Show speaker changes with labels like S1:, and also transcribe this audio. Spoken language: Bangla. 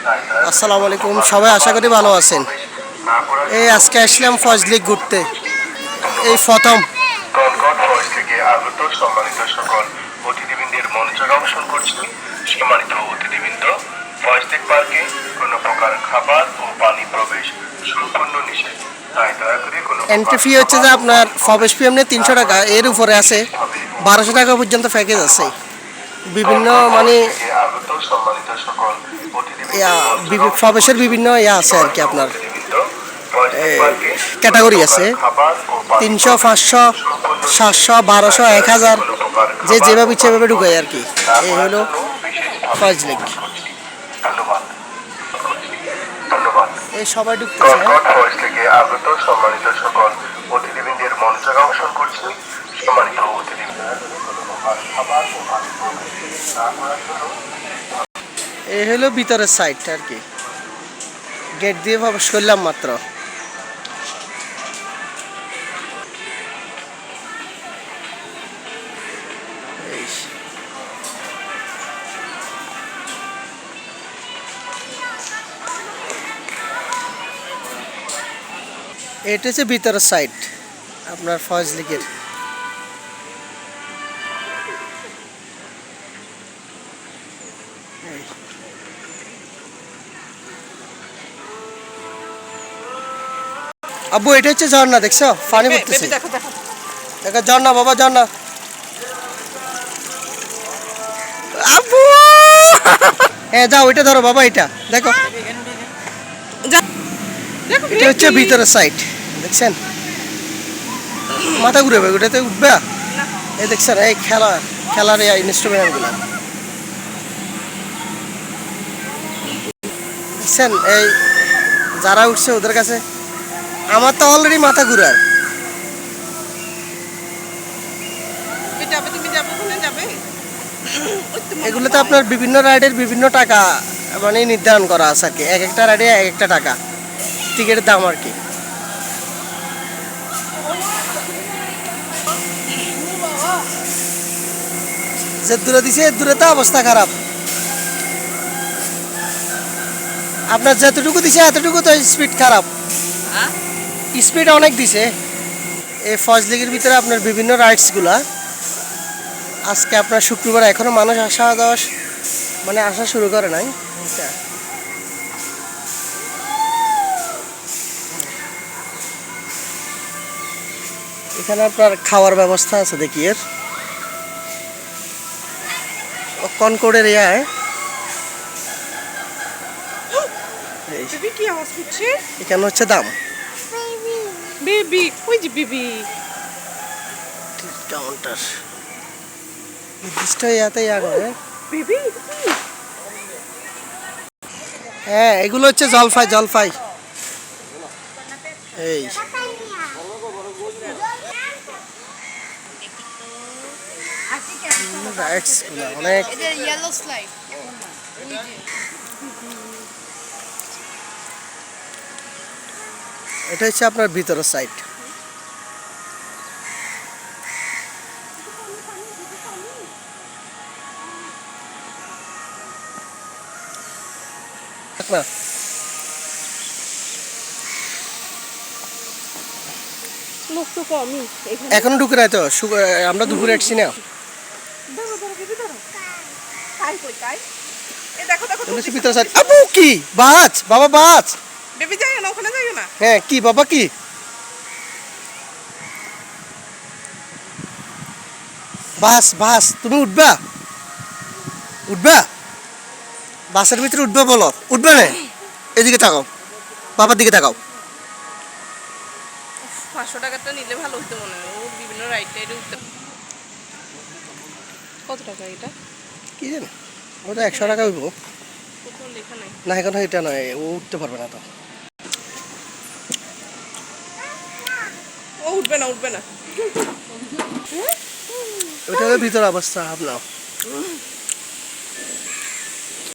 S1: আসসালামু আলাইকুম সবাই আশা করি ভালো আছেন। এই আজকে আসলাম ফজলি ঘুরতে। এই প্রথম।
S2: কনকট থেকে আগত সম্মানিত সকল অতিথিবৃন্দের মনোযোগ আকর্ষণ করছি। সম্মানিত অতিথিবৃন্দ ফয়েজটেক পার্কে কোনো প্রকার খাবার ও পানি প্রবেশ সম্পূর্ণ নিষেধ। তাই দয়া করে কোনো
S1: এন্ট্রি ফি হচ্ছে যে আপনার প্রবেশ ফি এমনি তিনশো টাকা এর উপরে আছে বারোশো টাকা পর্যন্ত প্যাকেজ আছে। বিভিন্ন মানে
S2: আগত সম্মানিত সকল অতিথিবৃন্দের
S1: বিভি- প্রবেশের বিভিন্ন ইয়া আছে আর কি আপনার। ক্যাটাগরি আছে। তিনশো, পাঁচশো, সাতশো, বারোশো, এক হাজার, যে যেভাবে ইচ্ছে সেভাবে ঢুকায় আর কি। এই হলো
S2: ধন্যবাদ ধন্যবাদ
S1: এই সবাই ঢুকতেছে হ্যাঁ?
S2: সম্মানিত সকল অতিথিবৃন্দের আকর্ষণ করছি সম্মানিত অতিথিবৃন্দ খাবার ও পানি প্রবেশ না করার জন্য
S1: হলো ভিতরের সাইডটা আর কি গেট দিয়ে প্রবেশ করলাম মাত্র। এটা হচ্ছে ভিতরের সাইড আপনার ফয়েজ লিগের আব্বু এটা হচ্ছে ঝর্ণা দেখছ? পানি পড়তেছে
S3: দেখো দেখো।
S1: দেখো ঝর্ণা বাবা ঝর্ণা। আব্বু! হ্যাঁ যাও এটা ধরো বাবা এটা। দেখো। এটা হচ্ছে ভিতরের সাইড দেখছেন? মাথা ঘুরে ওটাতে উঠবে? এই দেখছেন এই খেলা খেলার এই ইনস্ট্রুমেন্টগুলো দেখছেন এই যারা উঠছে ওদের কাছে আমার তো অলরেডি মাথা ঘুরার।
S3: ওই তো
S1: আপনার বিভিন্ন রাইডের বিভিন্ন টাকা মানে নির্ধারণ করা আছে আর কি। এক একটা রাইডে এক একটা টাকা টিকিটের দাম আর কি। যে দূরে দিছে এর দূরে তো অবস্থা খারাপ। আপনার যতটুকু দিছে এতটুকু তো স্পিড খারাপ।
S3: হ্যাঁ?
S1: স্পিড অনেক দিছে। এই ফজলিগের ভিতরে আপনার বিভিন্ন রাইডসগুলা আজকে আপনার শুক্রবার এখনও মানুষ আসা যাওয়া মানে আসা শুরু করে নাই। এখানে আপনার খাওয়ার ব্যবস্থা আছে দেখি এর। কনকোডের ইয়ায়
S3: করছে
S1: এখানে হচ্ছে দাম।
S3: বেবি ওই যে বেবি
S1: নির্দিষ্ট ইয়াতে ইয়া করে
S3: বেবি
S1: হ্যাঁ এগুলো হচ্ছে জলফাই জলফাই। এই। অনেক। এটা হচ্ছে আপনার ভিতরের সাইড না।
S3: এখানে।
S1: ঢুকে নাই তো আমরা দুপুরে আসছি না।
S3: দেখো দেখো
S1: সাইড আবু কি? বাজ বাবা বাজ
S3: বেবি যাই না ওখানে যাই না
S1: হ্যাঁ কি বাবা কি? বাস বাস তুমি উঠবা? উঠবা? বাসের ভিতরে উঠবে বলো। উঠবে না? এদিকে তাকাও। বাবার দিকে তাকাও।
S3: পাঁচশো টাকাটা নিলে ভালো হতো মনে হয়। ও বিভিন্ন রাইড টাইডে উঠতে কত টাকা এটা?
S1: কি জানি? ওটা একশো টাকা হইব।
S3: কোথাও লেখা নাই।
S1: না এখন এটা নয়। ও উঠতে পারবে না তো।
S3: উঠবে না উঠবে না।
S1: এটা ভিতরে অবস্থা আপনার